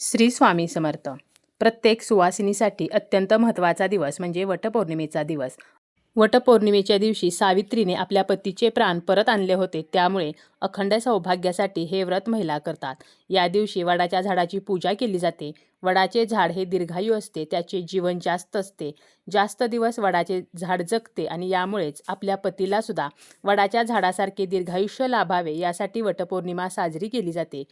श्री स्वामी समर्थ. प्रत्येक सुवासिनीसाठी अत्यंत महत्त्वाचा दिवस म्हणजे वटपौर्णिमेचा दिवस. वटपौर्णिमेच्या दिवशी सावित्रीने आपल्या पतीचे प्राण परत आणले होते त्यामुळे अखंड सौभाग्यासाठी हे व्रत महिला करतात. या दिवशी वडाच्या झाडाची पूजा केली जाते. वडाचे झाड हे दीर्घायू असते त्याचे जीवन जास्त असते. जास्त दिवस वडाचे झाड जगते आणि यामुळेच आपल्या पतीला सुद्धा वडाच्या झाडासारखे दीर्घायुष्य लाभावे यासाठी वटपौर्णिमा साजरी केली जाते.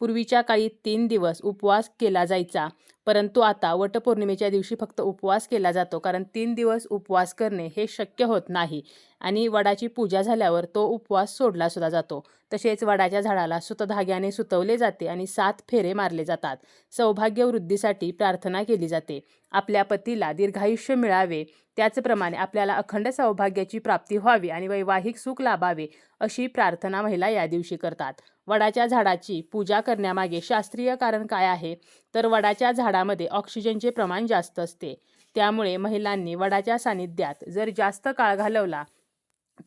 पूर्वीच्या काळी तीन दिवस उपवास केला जायचा. परंतु आता वटपौर्णिमेच्या दिवशी फक्त उपवास केला जातो कारण तीन दिवस उपवास करणे हे शक्य होत नाही. आणि वडाची पूजा झाल्यावर तो उपवास सोडला सुद्धा जातो. तसेच वडाच्या झाडाला सुतधाग्याने सुतवले जाते आणि सात फेरे मारले जातात. सौभाग्य वृद्धीसाठी प्रार्थना केली जाते. आपल्या पतीला दीर्घायुष्य मिळावे. त्याचप्रमाणे आपल्याला अखंड सौभाग्याची प्राप्ती व्हावी आणि वैवाहिक सुख लाभावे अशी प्रार्थना महिला या दिवशी करतात. वडाच्या झाडाची पूजा करण्यामागे शास्त्रीय कारण काय आहे? तर वडाच्या झाडामध्ये ऑक्सिजनचे प्रमाण जास्त असते. त्यामुळे महिलांनी वडाच्या सानिध्यात जर जास्त काळ घालवला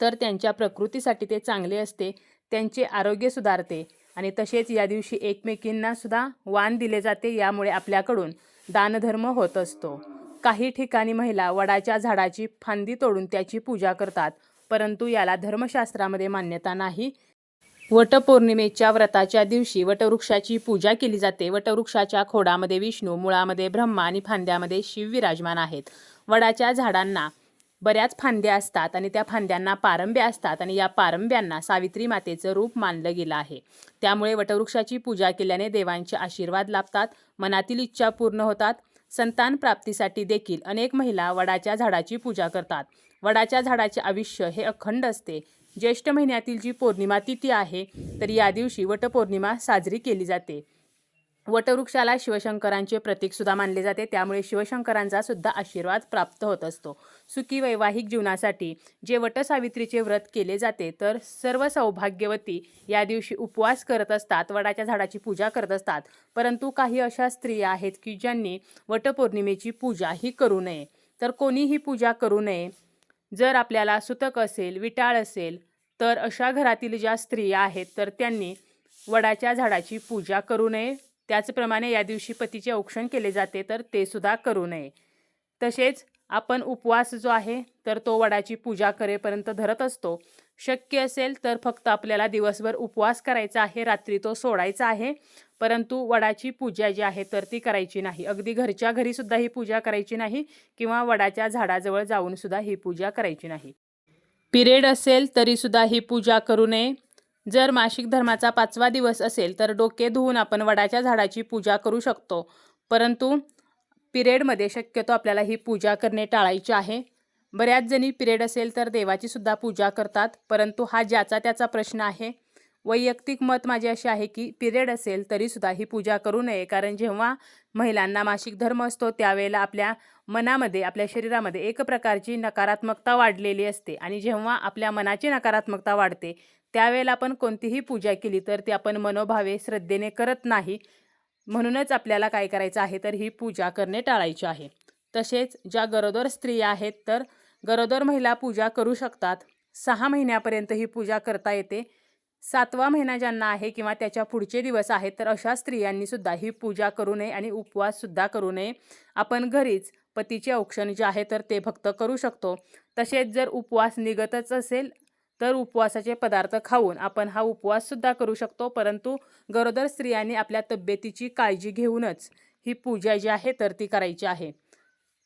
तर त्यांच्या प्रकृतीसाठी ते चांगले असते. त्यांचे आरोग्य सुधारते. आणि तसेच या दिवशी एकमेकींनासुद्धा वाण दिले जाते यामुळे आपल्याकडून दानधर्म होत असतो. काही ठिकाणी महिला वडाच्या झाडाची फांदी तोडून त्याची पूजा करतात परंतु याला धर्मशास्त्रामध्ये मान्यता नाही. वटपौर्णिमेच्या व्रताच्या दिवशी वटवृक्षाची पूजा केली जाते. वटवृक्षाच्या खोडामध्ये विष्णू मुळामध्ये ब्रह्मा आणि फांद्यामध्ये शिव विराजमान आहेत. वडाच्या झाडांना बऱ्याच फांद्या असतात आणि त्या फांद्यांना पारंब्या असतात आणि या पारंब्यांना सावित्री मातेचं रूप मानलं गेलं आहे. त्यामुळे वटवृक्षाची पूजा केल्याने देवांचे आशीर्वाद लाभतात मनातील इच्छा पूर्ण होतात. संतान प्राप्तीसाठी देखील अनेक महिला वडाच्या झाडाची पूजा करतात. वडाच्या झाडाचे आयुष्य हे अखंड असते. ज्येष्ठ महिन्यातील जी पौर्णिमा तिथी आहे तर या दिवशी वटपौर्णिमा साजरी केली जाते. वटवृक्षाला शिवशंकरांचे प्रतीक सुद्धा मानले जाते. त्यामुळे शिवशंकरांचा सुद्धा आशीर्वाद प्राप्त होत असतो. सुखी वैवाहिक जीवनासाठी जे वटसावित्रीचे व्रत केले जाते तर सर्व सौभाग्यवती या दिवशी उपवास करत असतात वडाच्या झाडाची पूजा करत असतात. परंतु काही अशा स्त्रिया आहेत की ज्यांनी वटपौर्णिमेची पूजा ही करू नये. तर कोणीही पूजा करू नये. जर आपल्याला सुतक असेल विटाळ असेल तर अशा घरातील ज्या स्त्रिया आहेत तर त्यांनी वडाच्या झाडाची पूजा करू नये. त्याचप्रमाणे या दिवशी पतीचे औक्षण केले जाते तर ते सुद्धा करू नये. तसेच आपण उपवास जो आहे तर तो वडाची पूजा करेपर्यंत धरत असतो. शक्य असेल तर फक्त आपल्याला दिवसभर उपवास करायचा आहे रात्री तो सोडायचा आहे परंतु वडाची पूजा जी आहे तर ती करायची नाही. अगदी घरच्या घरीसुद्धा ही पूजा करायची नाही किंवा वडाच्या झाडाजवळ जाऊन सुद्धा ही पूजा करायची नाही. पिरियड असेल तरीसुद्धा ही पूजा करू नये. जर मासिक धर्माचा पाचवा दिवस असेल तर डोके धुवून आपण वडाच्या झाडाची पूजा करू शकतो. परंतु पिरियडमध्ये शक्यतो आपल्याला ही पूजा करणे टाळायची आहे. बऱ्याच जणी पिरियड असेल तर देवाची सुद्धा पूजा करतात. परंतु हा ज्याचा त्याचा प्रश्न आहे वैयक्तिक मत माझे असे आहे की पिरियड असेल तरीसुद्धा ही पूजा करू नये. कारण जेव्हा महिलांना मासिक धर्म असतो त्यावेळेला आपल्या मनामध्ये आपल्या शरीरामध्ये एक प्रकारची नकारात्मकता वाढलेली असते. आणि जेव्हा आपल्या मनाची नकारात्मकता वाढते त्यावेळेला आपण कोणतीही पूजा केली तर ती आपण मनोभावे श्रद्धेने करत नाही. म्हणूनच आपल्याला काय करायचं आहे तर ही पूजा करणे टाळायची आहे. तसेच ज्या गरोदर स्त्रिया आहेत तर गरोदर महिला पूजा करू शकतात. सहा महिन्यापर्यंत ही पूजा करता येते. सातवा महिना ज्यांना आहे किंवा त्याच्या पुढचे दिवस आहेत तर अशा स्त्रियांनी सुद्धा ही पूजा करू नये आणि उपवाससुद्धा करू नये. आपण घरीच पतीचे औक्षण जे आहे तर ते फक्त करू शकतो. तसेच जर उपवास निघतच असेल तर उपवासाचे पदार्थ खाऊन आपण हा उपवाससुद्धा करू शकतो. परंतु गरोदर स्त्रियांनी आपल्या तब्येतीची काळजी घेऊनच ही पूजा जी आहे तर ती करायची आहे.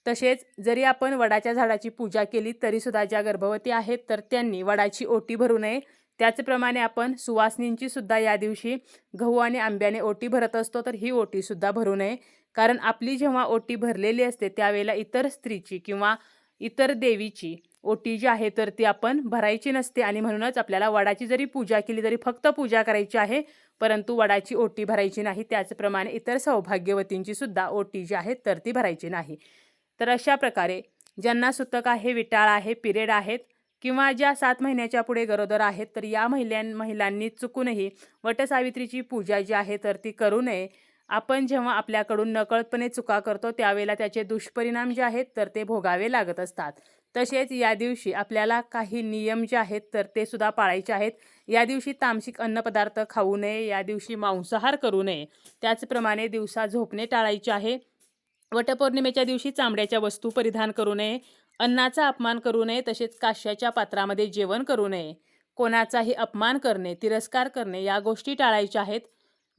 तसेच जरी आपण वडाच्या झाडाची पूजा केली तरीसुद्धा ज्या गर्भवती आहेत तर त्यांनी वडाची ओटी भरू नये. त्याचप्रमाणे आपण सुवासनींची सुद्धा या दिवशी गहू आणि आंब्याने ओटी भरत असतो तर ही ओटीसुद्धा भरू नये. कारण आपली जेव्हा ओटी भरलेली असते त्यावेळेला इतर स्त्रीची किंवा इतर देवीची ओटी जी आहे तर ती आपण भरायची नसते आणि म्हणूनच आपल्याला वडाची जरी पूजा केली तरी फक्त पूजा करायची आहे परंतु वडाची ओटी भरायची नाही. त्याचप्रमाणे इतर सौभाग्यवतींची सुद्धा ओटी जी आहे तर ती भरायची नाही. तर अशा प्रकारे ज्यांना सुतक आहे विटाळ आहे पिरियड आहेत किंवा ज्या सात महिन्याच्या पुढे गरोदर आहेत तर या महिला महिलांनी चुकूनही वटसावित्रीची पूजा जी आहे तर ती करू नये. आपण जेव्हा आपल्याकडून नकळतपणे चुका करतो त्यावेळेला त्याचे दुष्परिणाम जे आहेत तर ते भोगावे लागत असतात. तसेच या दिवशी आपल्याला काही नियम जे आहेत तर ते सुद्धा पाळायचे आहेत. या दिवशी तामसिक अन्नपदार्थ खाऊ नये या दिवशी मांसाहार करू नये. त्याचप्रमाणे दिवसा झोपणे टाळायचे आहे. वटपौर्णिमेच्या दिवशी चामड्याच्या वस्तू परिधान करू नये. अन्नाचा अपमान करू नये तसेच काश्याच्या पात्रामध्ये जेवण करू नये. कोणाचाही अपमान करणे तिरस्कार करणे या गोष्टी टाळायच्या आहेत.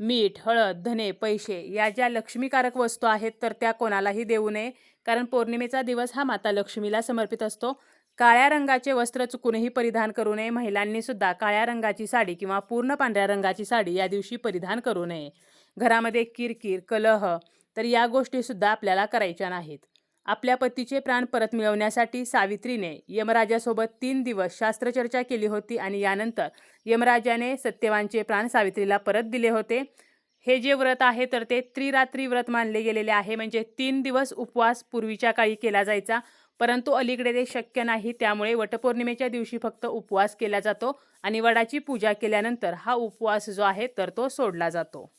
मीठ हळद धने पैसे या ज्या लक्ष्मीकारक वस्तू आहेत तर त्या कोणालाही देऊ नये. कारण पौर्णिमेचा दिवस हा माता लक्ष्मीला समर्पित असतो. काळ्या रंगाचे वस्त्र चुकूनही परिधान करू नये. महिलांनी सुद्धा काळ्या रंगाची साडी किंवा पूर्ण पांढऱ्या रंगाची साडी या दिवशी परिधान करू नये. घरामध्ये किरकिर कलह तर या गोष्टीसुद्धा आपल्याला करायच्या नाहीत. आपल्या पतीचे प्राण परत मिळवण्यासाठी सावित्रीने यमराजासोबत तीन दिवस शास्त्रचर्चा केली होती आणि यानंतर यमराजाने सत्यवानचे प्राण सावित्रीला परत दिले होते. हे जे व्रत आहे तर ते त्रिरात्री व्रत मानले गेलेले आहे. म्हणजे तीन दिवस उपवास पूर्वीच्या काळी केला जायचा. परंतु अलीकडे ते शक्य नाही त्यामुळे वटपौर्णिमेच्या दिवशी फक्त उपवास केला जातो आणि वडाची पूजा केल्यानंतर हा उपवास जो आहे तर तो सोडला जातो.